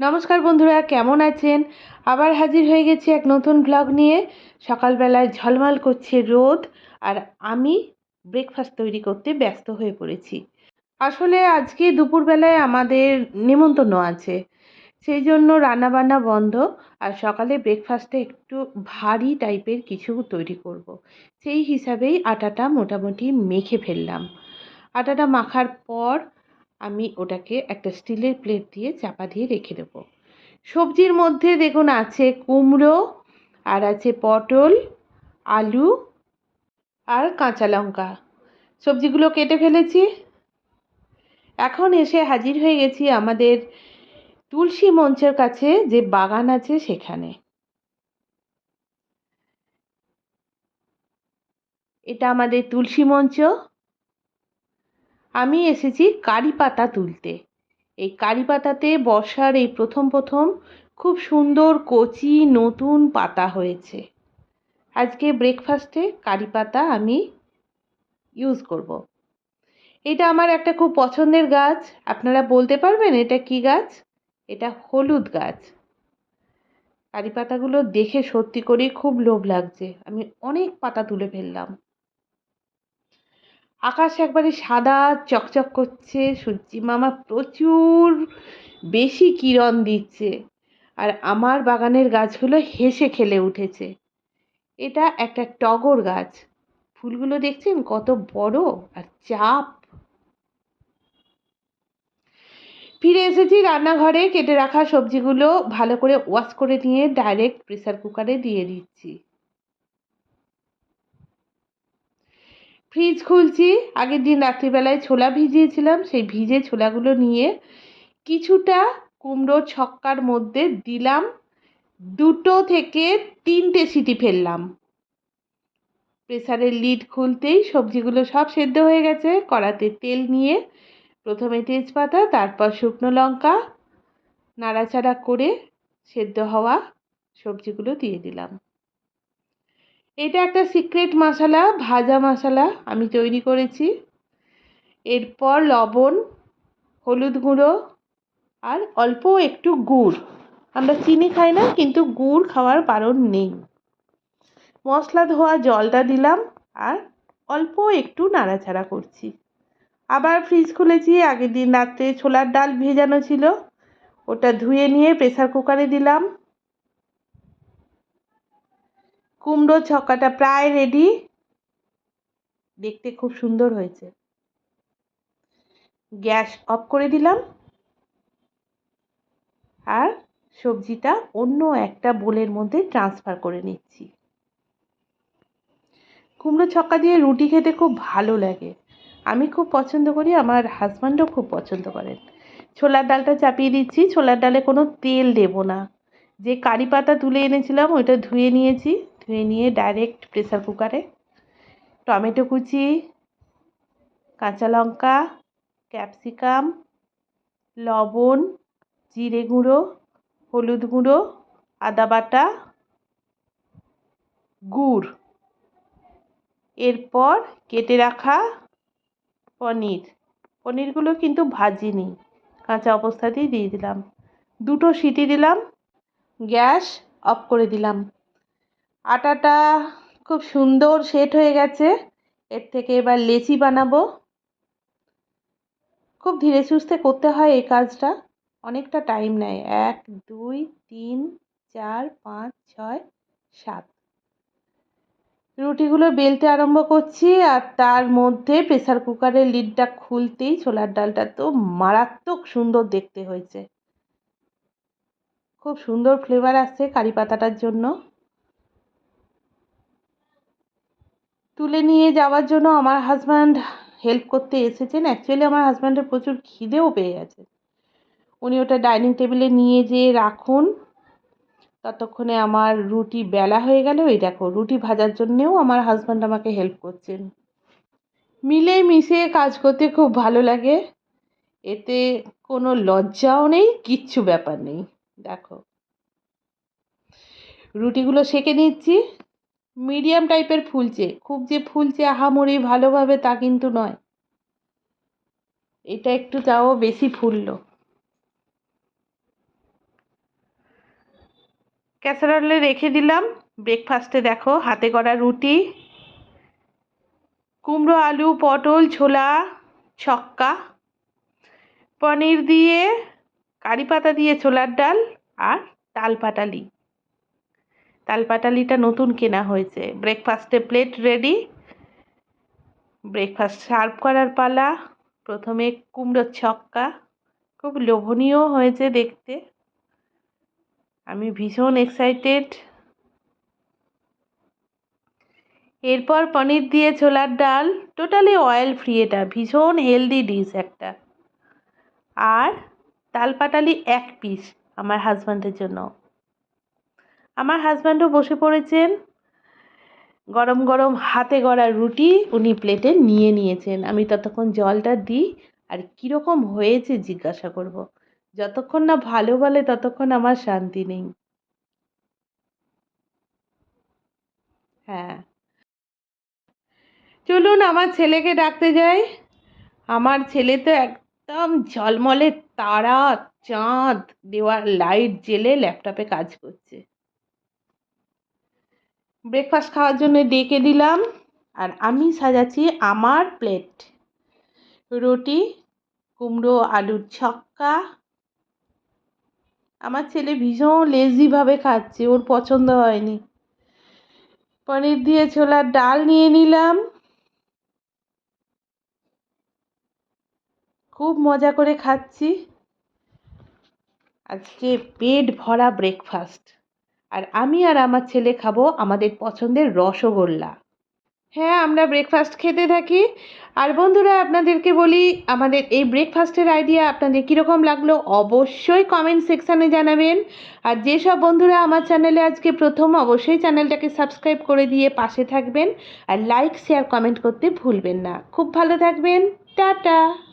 নমস্কার বন্ধুরা, কেমন আছেন? আবার হাজির হয়ে গেছি এক নতুন ব্লগ নিয়ে। সকালবেলায় ঝলমল করছে রোদ আর আমি ব্রেকফাস্ট তৈরি করতে ব্যস্ত হয়ে পড়েছি। আসলে আজকে দুপুরবেলায় আমাদের নেমন্তন্ন আছে। সেই জন্য রান্নাবান্না বন্ধ আর সকালে ব্রেকফাস্টে একটু ভারী টাইপের কিছু তৈরি করব। সেই হিসাবেই আটাটা মোটামুটি মেখে ফেললাম। আটাটা মাখার পর আমি ওটাকে একটা স্টিলের প্লেট দিয়ে চাপা দিয়ে রেখে দেবো। সবজির মধ্যে দেখুন আছে কুমড়ো, আর আছে পটল, আলু, আর কাঁচা লঙ্কা। সবজিগুলো কেটে ফেলেছি। এখন এসে হাজির হয়ে গেছি আমাদের তুলসী মঞ্চের কাছে যে বাগান আছে সেখানে। এটা আমাদের তুলসী মঞ্চ। আমি এসেছি কারি পাতা তুলতে। এই কারি পাতাতে বর্ষার এই প্রথম প্রথম খুব সুন্দর কচি নতুন পাতা হয়েছে। আজকে ব্রেকফাস্টে কারি পাতা আমি ইউজ করব। এটা আমার একটা খুব পছন্দের গাছ। আপনারা বলতে পারবেন এটা কি গাছ? এটা হলুদ গাছ। কারি পাতাগুলো দেখে সত্যি করেই খুব লোভ লাগছে। আমি অনেক পাতা তুলে ফেললাম। আকাশ একবারে সাদা চকচক করছে, সূর্যি মামা প্রচুর বেশি কিরণ দিচ্ছে। আর আমার বাগানের গাছগুলো হেসে খেলে উঠেছে। এটা একটা টগর গাছ। ফুলগুলো দেখছেন কত বড় আর চাপ। ফিরে এসেছি রান্নাঘরে, কেটে রাখা সবজিগুলো ভালো করে ওয়াশ করে নিয়ে ডাইরেক্ট প্রেসার কুকারে দিয়ে দিচ্ছি। ফ্রিজ খুলছি। আগের দিন রাত্রিবেলায় ছোলা ভিজিয়েছিলাম, সেই ভিজে ছোলাগুলো নিয়ে কিছুটা কুমড়ো ছক্কার মধ্যে দিলাম। দুটো থেকে তিনটে সিটি ফেললাম। প্রেসারের লিড খুলতেই সবজিগুলো সব সেদ্ধ হয়ে গেছে। কড়াতে তেল নিয়ে প্রথমে তেজপাতা, তারপর শুকনো লঙ্কা নাড়াচাড়া করে সেদ্ধ হওয়া সবজিগুলো দিয়ে দিলাম। এটা একটা সিক্রেট মশলা ভাজা মশলা আমি তৈরি করেছি। এরপর লবণ, হলুদ গুঁড়ো আর অল্প একটু গুড়। আমরা চিনি খাই না, কিন্তু গুড় খাওয়ার বারণ নেই। মশলা ধোয়া জলটা দিলাম আর অল্প একটু নাড়াচাড়া করছি। আবার ফ্রিজ খুলেছি, আগের দিন রাত্রে ছোলার ডাল ভেজানো ছিল। ওটা ধুয়ে নিয়ে প্রেসার কুকারে দিলাম। কুমড়ো ছক্কাটা প্রায় রেডি দেখতে খুব সুন্দর হয়েছে। গ্যাস অফ করে দিলাম। আর সবজিটা অন্য একটা বোলের মধ্যে ট্রান্সফার করে নিচ্ছি। কুমড়ো ছক্কা দিয়ে রুটি খেতে খুব ভালো লাগে। আমি খুব পছন্দ করি, আমার হাজব্যান্ডও খুব পছন্দ করেন। ছোলার ডালটা চাপিয়ে দিচ্ছি, ছোলার ডালে কোনো তেল দেব না। যে কারি পাতা তুলে এনেছিলাম, ওইটা ধুয়ে নিয়েছি। ধুয়ে নিয়ে ডাইরেক্ট প্রেসার কুকারে টমেটো কুচি, কাঁচা লঙ্কা ক্যাপসিকাম লবণ, জিরে গুঁড়ো, হলুদ গুঁড়ো, আদা বাটা, গুড়। এরপর কেটে রাখা পনির। পনিরগুলো কিন্তু ভাজিনি, কাঁচা অবস্থাতেই দিয়ে দিলাম। দুটো সিটি দিলাম, গ্যাস অফ করে দিলাম। আটাটা খুব সুন্দর সেট হয়ে গেছে। এর থেকে এবার লেচি বানাবো। খুব ধীরে সুস্থে করতে হয় এই কাজটা। অনেকটা টাইম নেয়। এক, দুই, তিন, চার, পাঁচ, ছয়, সাত। রুটিগুলো বেলতে আরম্ভ করছি আর তার মধ্যে প্রেসার কুকারের লিডটা খুলতেই ছোলার ডালটা তো মারাত্মক সুন্দর দেখতে হয়েছে। খুব সুন্দর ফ্লেভার আসছে কারি পাতাটার জন্য। তুলে নিয়ে যাওয়ার জন্য আমার হাজব্যান্ড হেল্প করতে এসেছেন। অ্যাকচুয়ালি আমার হাজব্যান্ডের প্রচুর খিদেও পেয়ে গেছে। উনি ওটা ডাইনিং টেবিলে নিয়ে যেয়ে রাখুন। ততক্ষণে আমার রুটি বেলা হয়ে গেল। এই দেখো, রুটি ভাজার জন্যেও আমার হাজব্যান্ড আমাকে হেল্প করছেন। মিলে মিশে কাজ করতে খুব ভালো লাগে। এতে কোনো লজ্জাও নেই, কিচ্ছু ব্যাপার নেই। দেখো, রুটিগুলো সেকে নিচ্ছি। মিডিয়াম টাইপের ফুলছে খুব যে ফুলছে আহামরি ভালোভাবে তা কিন্তু নয়। এটা একটু তাও বেশি ফুললো। ক্যাসারোলে রেখে দিলাম। ব্রেকফাস্টে দেখো, হাতে করা রুটি, কুমড়ো, আলু, পটল, ছোলা, ছক্কা, পনির দিয়ে কারি পাতা দিয়ে ছোলার ডাল আর তাল পাটালি তাল পাটালিটা নতুন কেনা হয়েছে। ব্রেকফাস্টে প্লেট রেডি ব্রেকফাস্ট সার্ভ করার পালা, প্রথমে কুমড়োর ছক্কা, খুব লোভনীয় হয়েছে দেখতে। আমি ভীষণ এক্সাইটেড এরপর পনির দিয়ে ছোলার ডাল টোটালি অয়েল ফ্রি এটা, ভীষণ হেলদি ডিশ একটা। আর তাল পাটালি এক পিস আমার হাজব্যান্ডের জন্য। আমার হাজব্যান্ডও বসে পড়েছেন। গরম গরম হাতে গড়া রুটি উনি প্লেটে নিয়ে নিয়েছেন। আমি ততক্ষণ জলটা দিই আর কীরকম হয়েছে জিজ্ঞাসা করব। যতক্ষণ না ভালো বলে ততক্ষণ আমার শান্তি নেই। হ্যাঁ। চলুন আমার ছেলেকে ডাকতে যাই। আমার ছেলে তো একদম ঝলমলে তারা, চাঁদ দেওয়ার লাইট, জেলে, ল্যাপটপে কাজ করছে। ব্রেকফাস্ট খাওয়ার জন্য ডেকে দিলাম আর আমি সাজাচ্ছি আমার প্লেট রুটি, কুমড়ো, আলুর ছক্কা। আমার ছেলে ভীষণ লেজিভাবে খাচ্ছে, ওর পছন্দ হয়নি। পনির দিয়ে ছোলার ডাল নিয়ে নিলাম। খুব মজা করে খাচ্ছি। আজকে পেট ভরা ব্রেকফাস্ট আর আমি আর আমার ছেলে খাব আমাদের পছন্দের রসগোল্লা। হ্যাঁ আমরা ব্রেকফাস্ট খেতে থাকি। আর বন্ধুরা, আপনাদেরকে বলি, আমাদের এই ব্রেকফাস্টের আইডিয়া আপনাদের কীরকম লাগল অবশ্যই কমেন্ট সেকশানে জানাবেন। আর যেসব বন্ধুরা আমার চ্যানেলে আজকে প্রথম, অবশ্যই চ্যানেলটাকে সাবস্ক্রাইব করে দিয়ে পাশে থাকবেন। আর লাইক শেয়ার কমেন্ট করতে ভুলবেন না। খুব ভালো থাকবেন। টাটা!